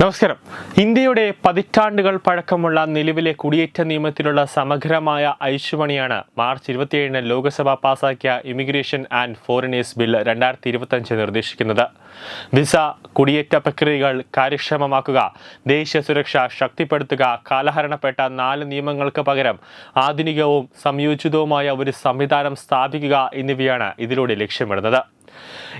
നമസ്കാരം. ഇന്ത്യയുടെ പതിറ്റാണ്ടുകൾ പഴക്കമുള്ള നിലവിലെ കുടിയേറ്റ നിയമത്തിലുള്ള സമഗ്രമായ ഐശുമണിയാണ് മാർച്ച് ഇരുപത്തിയേഴിന് ലോക്സഭ പാസാക്കിയ ഇമിഗ്രേഷൻ ആൻഡ് ഫോറിനേഴ്സ് ബിൽ രണ്ടായിരത്തി ഇരുപത്തഞ്ച് നിർദ്ദേശിക്കുന്നത്. വിസ കുടിയേറ്റ പ്രക്രിയകൾ കാര്യക്ഷമമാക്കുക ദേശീയ സുരക്ഷ ശക്തിപ്പെടുത്തുക കാലഹരണപ്പെട്ട നാല് നിയമങ്ങൾക്ക് പകരം ആധുനികവും സംയോജിതവുമായ ഒരു സംവിധാനം സ്ഥാപിക്കുക എന്നിവയാണ് ഇതിലൂടെ ലക്ഷ്യമിടുന്നത്.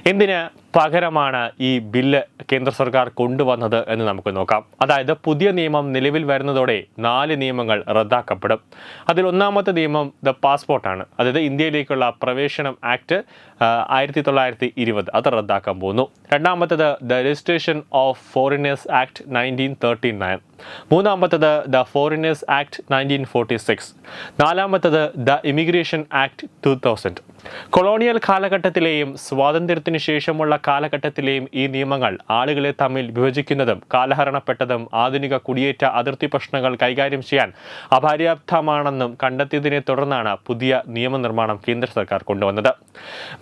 എന്തിന് പകരമാണ് ഈ ബില്ല് കേന്ദ്ര സർക്കാർ കൊണ്ടുവന്നത് എന്ന് നമുക്ക് നോക്കാം. അതായത് പുതിയ നിയമം നിലവിൽ വരുന്നതോടെ നാല് നിയമങ്ങൾ റദ്ദാക്കപ്പെടും. അതിൽ ഒന്നാമത്തെ നിയമം ദ പാസ്പോർട്ടാണ് അതായത് ഇന്ത്യയിലേക്കുള്ള പ്രവേശനം ആക്ട് ആയിരത്തി തൊള്ളായിരത്തി ഇരുപത് അത് റദ്ദാക്കാൻ പോകുന്നു. രണ്ടാമത്തേത് the registration of foreigners act nineteen thirty nine. മൂന്നാമത്തത് the foreigners act nineteen forty six. നാലാമത്തത് the immigration act two thousand. Colonial കാലഘട്ടത്തിലെയും സ്വാതന്ത്ര്യത്തിന് ശേഷമുള്ള കാലഘട്ടത്തിലെയും ഈ നിയമങ്ങൾ ആളുകളെ തമ്മിൽ വിഭജിക്കുന്നതും കാലഹരണപ്പെട്ടതും ആധുനിക കുടിയേറ്റ അതിർത്തി പ്രശ്നങ്ങൾ കൈകാര്യം ചെയ്യാൻ അപര്യാപ്തമാണെന്നും കണ്ടെത്തിയതിനെ തുടർന്നാണ് പുതിയ നിയമനിർമ്മാണം കേന്ദ്ര സർക്കാർ കൊണ്ടുവന്നത്.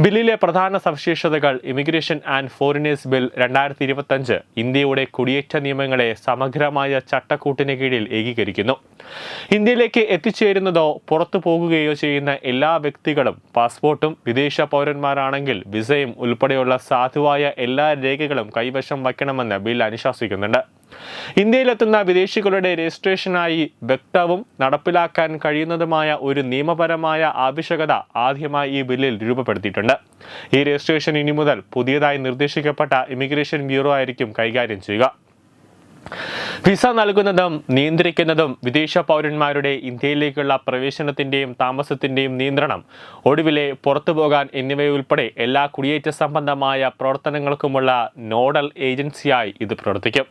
ബില്ലിലെ പ്രധാന സവിശേഷതകൾ ഇമിഗ്രേഷൻ ആൻഡ് ഫോറിനേഴ്സ് ബിൽ രണ്ടായിരത്തി ഇരുപത്തഞ്ച് ഇന്ത്യയുടെ കുടിയേറ്റ നിയമങ്ങളെ സമഗ്രമായ ചട്ടക്കൂട്ടിന് കീഴിൽ ഏകീകരിക്കുന്നു. ഇന്ത്യയിലേക്ക് എത്തിച്ചേരുന്നതോ പുറത്തു പോകുകയോ ചെയ്യുന്ന എല്ലാ വ്യക്തികളും പാസ്പോർട്ടും വിദേശ പൗരന്മാരാണെങ്കിൽ വിസയും ഉൾപ്പെടെയുള്ള സാധുവായ എല്ലാ രേഖകളും കൈവശം വയ്ക്കണമെന്ന് ബിൽ അനുശാസിക്കുന്നുണ്ട്. ഇന്ത്യയിലെത്തുന്ന വിദേശികളുടെ രജിസ്ട്രേഷനായി വ്യക്തവും നടപ്പിലാക്കാൻ കഴിയുന്നതുമായ ഒരു നിയമപരമായ ആവശ്യകത ആദ്യമായി ഈ ബില്ലിൽ രൂപപ്പെടുത്തിയിട്ടുണ്ട്. ഈ രജിസ്ട്രേഷൻ ഇനി മുതൽ പുതിയതായി നിർദ്ദേശിക്കപ്പെട്ട ഇമിഗ്രേഷൻ ബ്യൂറോ ആയിരിക്കും കൈകാര്യം ചെയ്യുക. വിസ നൽകുന്നതും നിയന്ത്രിക്കുന്നതും വിദേശ പൗരന്മാരുടെ ഇന്ത്യയിലേക്കുള്ള പ്രവേശനത്തിന്റെയും താമസത്തിന്റെയും നിയന്ത്രണം ഒടുവിലെ പുറത്തു പോകാൻ എന്നിവയുൾപ്പെടെ എല്ലാ കുടിയേറ്റ സംബന്ധമായ പ്രവർത്തനങ്ങൾക്കുമുള്ള നോഡൽ ഏജൻസിയായി ഇത് പ്രവർത്തിക്കും.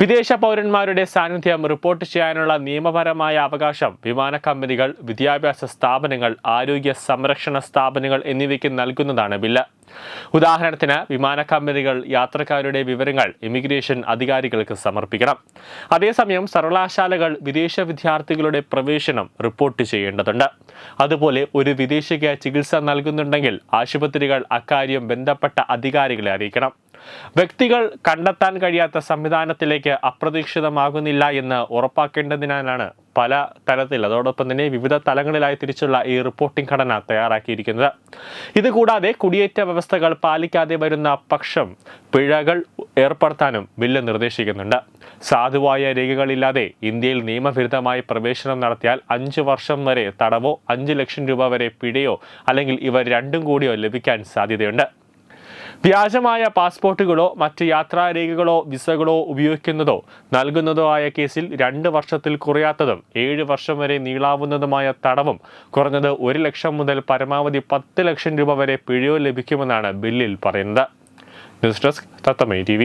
വിദേശ പൗരന്മാരുടെ സാന്നിധ്യം റിപ്പോർട്ട് ചെയ്യാനുള്ള നിയമപരമായ അവകാശം വിമാന കമ്പനികൾ വിദ്യാഭ്യാസ സ്ഥാപനങ്ങൾ ആരോഗ്യ സംരക്ഷണ സ്ഥാപനങ്ങൾ എന്നിവയ്ക്ക് നൽകുന്നതാണ് ബില്ല്. ഉദാഹരണത്തിന് വിമാന കമ്പനികൾ യാത്രക്കാരുടെ വിവരങ്ങൾ ഇമിഗ്രേഷൻ അധികാരികൾക്ക് സമർപ്പിക്കണം. അതേസമയം സർവകലാശാലകൾ വിദേശ വിദ്യാർത്ഥികളുടെ പ്രവേശനം റിപ്പോർട്ട് ചെയ്യേണ്ടതുണ്ട്. അതുപോലെ ഒരു വിദേശിക്ക് ചികിത്സ നൽകുന്നുണ്ടെങ്കിൽ ആശുപത്രികൾ അക്കാര്യം ബന്ധപ്പെട്ട അധികാരികളെ അറിയിക്കണം. വ്യക്തികൾ കണ്ടെത്താൻ കഴിയാത്ത സംവിധാനത്തിലേക്ക് അപ്രതീക്ഷിതമാകുന്നില്ല എന്ന് ഉറപ്പാക്കേണ്ടതിനാലാണ് പല തരത്തിൽ അതോടൊപ്പം തന്നെ വിവിധ തലങ്ങളിലായി തിരിച്ചുള്ള ഈ റിപ്പോർട്ടിംഗ് ഘടന തയ്യാറാക്കിയിരിക്കുന്നത്. ഇതുകൂടാതെ കുടിയേറ്റ വ്യവസ്ഥകൾ പാലിക്കാതെ വരുന്ന പക്ഷം പിഴകൾ ഏർപ്പെടുത്താനും ബില്ല് നിർദ്ദേശിക്കുന്നുണ്ട്. സാധുവായ രേഖകളില്ലാതെ ഇന്ത്യയിൽ നിയമവിരുദ്ധമായി പ്രവേശനം നടത്തിയാൽ അഞ്ച് വർഷം വരെ തടവോ അഞ്ച് ലക്ഷം രൂപ വരെ പിഴയോ അല്ലെങ്കിൽ ഇവ രണ്ടും കൂടിയോ ലഭിക്കാൻ സാധ്യതയുണ്ട്. വ്യാജമായ പാസ്പോർട്ടുകളോ മറ്റ് യാത്രാരേഖകളോ വിസകളോ ഉപയോഗിക്കുന്നതോ നൽകുന്നതോ ആയ കേസിൽ രണ്ട് വർഷത്തിൽ കുറയാത്തതും ഏഴ് വർഷം വരെ നീളാവുന്നതുമായ തടവും കുറഞ്ഞത് ഒരു ലക്ഷം മുതൽ പരമാവധി പത്ത് ലക്ഷം രൂപ വരെ പിഴയോ ലഭിക്കുമെന്നാണ് ബില്ലിൽ പറയുന്നത്. News desk തത്തമൈ T